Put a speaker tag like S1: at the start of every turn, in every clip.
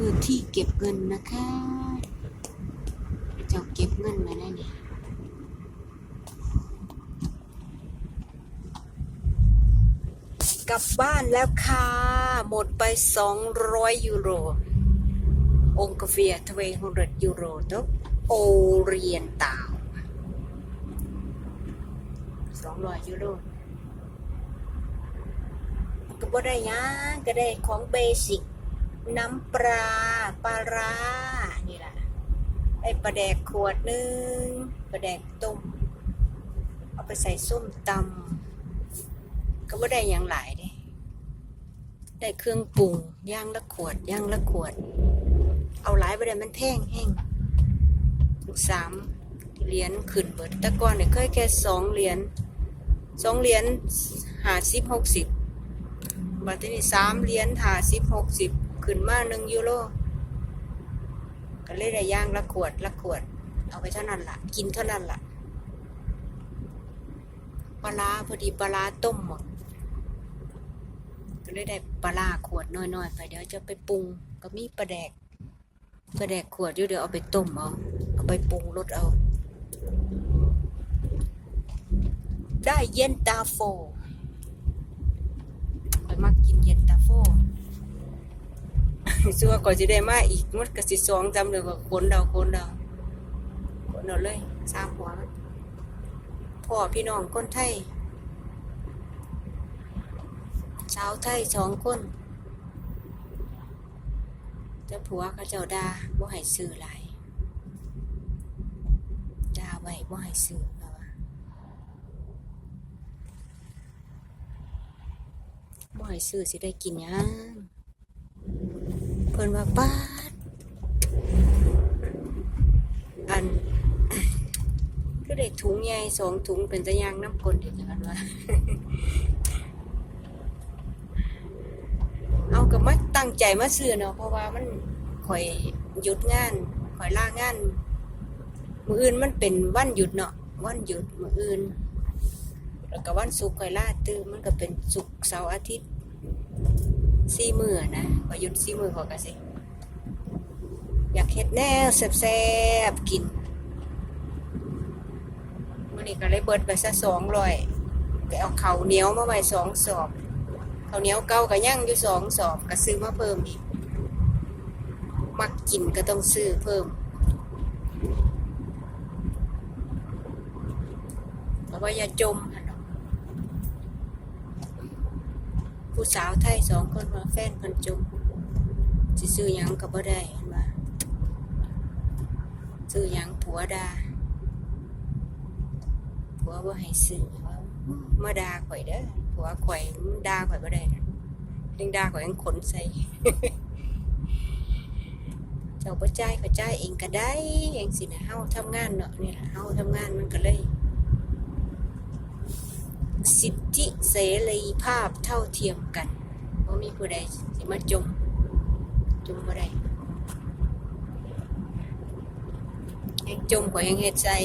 S1: คือที่เก็บเงินนะคะ เจ้าเก็บเงินมาได้เนี่ยกลับบ้านแล้วค่ะ หมดไป 200 ยูโร องกาเฟียทเวหรยูโรตกโอเรียนตาว200 ยูโรก็บ่ได้ยังก็ได้ของเบสิก น้ำปลาปลาร้านี่แหละได้ปลาแดกขวดนึงปลาแดกต้มเอาไปใส่ส้มตำก็บ่ได้หยังหลายเด้ได้เครื่องปรุงย่างละขวดย่างละขวด เอาหลายบ่ได้มันแพงแห้งสามเหรียญขึ้นเบิดแต่ก่อนเนี่ยเคยแค่สองเหรียญสองเหรียญหาสิบหกสิบบัดนี้สามเหรียญหาสิบหกสิบ ขึ้นมาหนึ่งยูโรก็เลยได้ย่างละขวดละขวด เอาไปเท่านั้นละ่ะ กินเท่านั้นละ่ะปลาร้าพอดีปลาร้าต้มหมดก็เลยได้ปลาร้าขวดน้อยๆไปเดี๋ยวจะไปปรุง ก็มีปลาแดกปลาแดกขวดอยู่เดี๋ยวเอาไปต้มเอาเอาไปปรุงรสเอา ได้เย็นตาโฟข่อยมักกินเย็นตาโฟ ซัวก่อนจะได้มาอีกมันก็สิสองจำเลยว่าคนเดาคนเดาคนเดาเลยสามหัวมันพ่อพี่น้องคนไทยสาวไทยสองคนเจ้าผัวเขาเจ้าดาบ่ให้ซื้อหลายดาไว้บ่ให้ซื้อแล้วบ่ให้ซื้อสิได้กินยัง พิ่นว่าป้าดอันก็ได้ถุงใหญ่สองถุงเป็นตะยางน้ำกลเด็ดกันว่าเอากับมาตั้งใจมาซื้อเนาะเพราะว่ามันข่อยหยุดงานข่อยลางาน มืออื่นมันเป็นวันหยุดเนาะวันหยุดมืออื่น แล้วก็วันศุกร์ข่อยลาตื่นมันก็เป็นศุกร์เสาร์อาทิตย์ สี่มือนะข่อยหยุดสี่มือขอยก็สิ อยากเฮ็ดแนวแซ่บๆกินมื้อนี้ก็เลยเบิดไปซะ200ไปเอาเข้าเหนียวมาไว้สองสอบข้าเหนียวเก่าก็ยังอยู่สองสอบก็ซื้อมาเพิ่มอีกมักกินก็ต้องซื้อเพิ่มเพราะว่าอย่าจมหั่ะ ผู้สาวไทยสองคนว่าแฟนเพิ่นจมสิซื้อหยังก็บ่ได้เห็นว่าซื้อหยังผัวดาผัวบ่ให้ซื้อว่ามาด่าข่อยเด้อผัวข่อยด่าข่อยบ่ได้นะยังด่าข่อยยังขนใส่เจ้าบ่จ่ายก็จ่ายเองก็ได้เองสินะเฮาทำงานเนาะนี่ล่ะเฮาทำงานมันก็เลยสิทธ เสรีภาพเท่าเทียมกันว่ามีผู้ใดสิมาจมจมบ่ได้ยังจมกว่ายังเฮ็ดใส่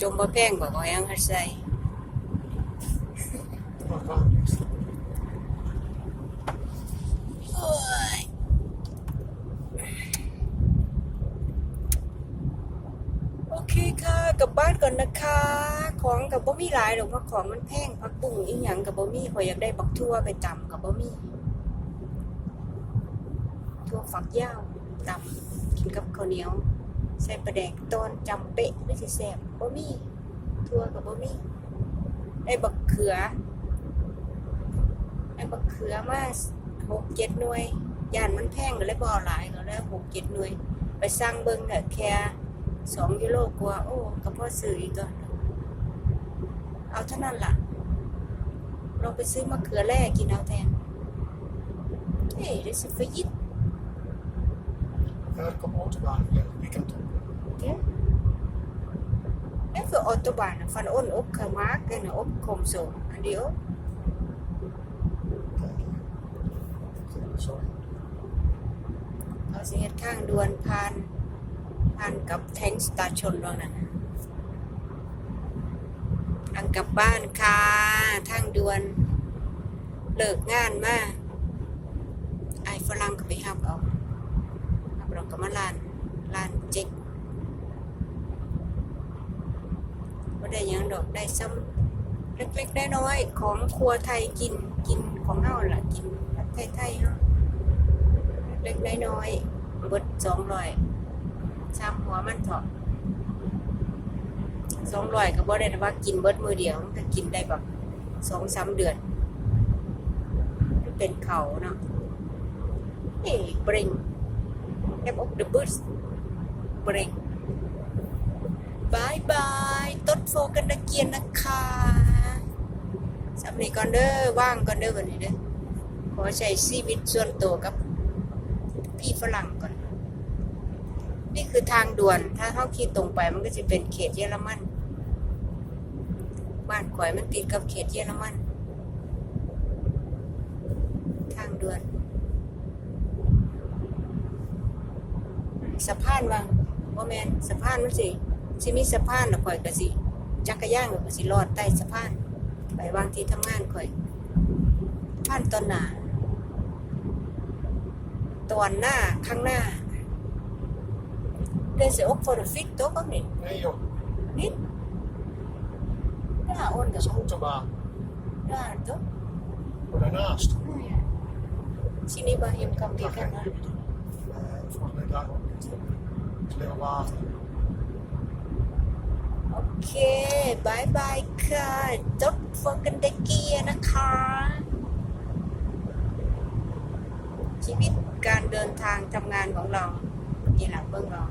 S1: จมบ่แพงกว่าก็ยังเฮ็ดใส่โอ้ยโอเคค่ะ กลับบ้านก่อนนะคะ ของกับบ่มีหลายหรอกเพราของมันแพงผักบุ้งอีหยังกับบ่มีข่อยอยากได้บักทั่วไปตำกับบ่มีทั่วฝักยาวตำกินกับข้าวเหนียว ใส่ปลาแดกตอนจำเป๊ะไม่สิแซ่บบ่มีทั่วกับบ่มีได้บักเขือได้บักเขือมาหกเจ็ดหน่วยย่านมันแพงก็เลยบ่เอาหลายก็เลยหกเจ็ดหน่วย ไปสั่งเบิ่งก็แค่สองกิโลกว่าโอ้ก็พอซื้ออีกตัว เอาเท่านั้นล่ะ เราไปซื้อมะเขือแร่กินเอาแทนเฮ้ยได้สิฟยิด
S2: Welkom autobahn hier, weekend.
S1: Ja. En voor autobahn van on opgemaakt en opkomt zo. En die ook.
S2: Kijk. Sorry.
S1: เราสิเฮ็ดข้างด่วนผ่านผ่านกับแทงสตาชนแล้วนั่นน่ะ ทางกลับบ้านค่ะทางด่วนเลิกงานมาไอฝรั่งก็ไปหับเอาหับเราก็มาลานลานเจ๊กบ่ได้ยังดอกได้ซ้ำเล็กๆได้น้อยของครัวไทยกินกินของเฮาล่ะกินแบบไทยๆเฮาเล็กๆน้อยๆเบิด200ชามหัวมันเถาะ 200ก็บ่ได้ว่ากินเบิดมือเดียวมันก็กินได้แบบ2-3เดือนเป็นเขาเนาะ Hey, bring. Step up the bus. Bring. Bye bye ต้นโฟกันตะเกียนนะคะสำนีก่อนเด้อว่างก่อนเด้อวันนี้เด้อขอใช้ชีวิตส่วนตัวกับพี่ฝรั่งก่อน นี่คือทางด่วนถ้าเข้าขี่ตรงไปมันก็จะเป็นเขตเยอรมัน บ้านข่อยมันติดกับเขตเยอรมัน ทางด่วน สะพานว่างบ่แมนสะพานมันสิสิมีสะพานแล้วข่อยก็สิ จักรยานก็สิลอดใต้สะพาน ไปวางที่ทำงานข่อยสะพานตอนหนาตอนหน้าข้างหน้า There's a for the fit ตัวก็นี่
S2: Nee joh,
S1: หน้าอ้น
S2: dat
S1: กับ
S2: is autobaan.
S1: หน้าตัว
S2: Maar daarnaast.
S1: ชินี่บาเอ็มคำเดียว
S2: Daar
S1: กัน
S2: geen
S1: นะ
S2: Uber. Eh, volgens mij daar ook niet. Het is alleen maar water.
S1: โอเคบายบายค่ะจบฟงกันเดเกียนะคะ ชีวิตการเดินทางทำงานของเรานี่แหละเบื้องเรา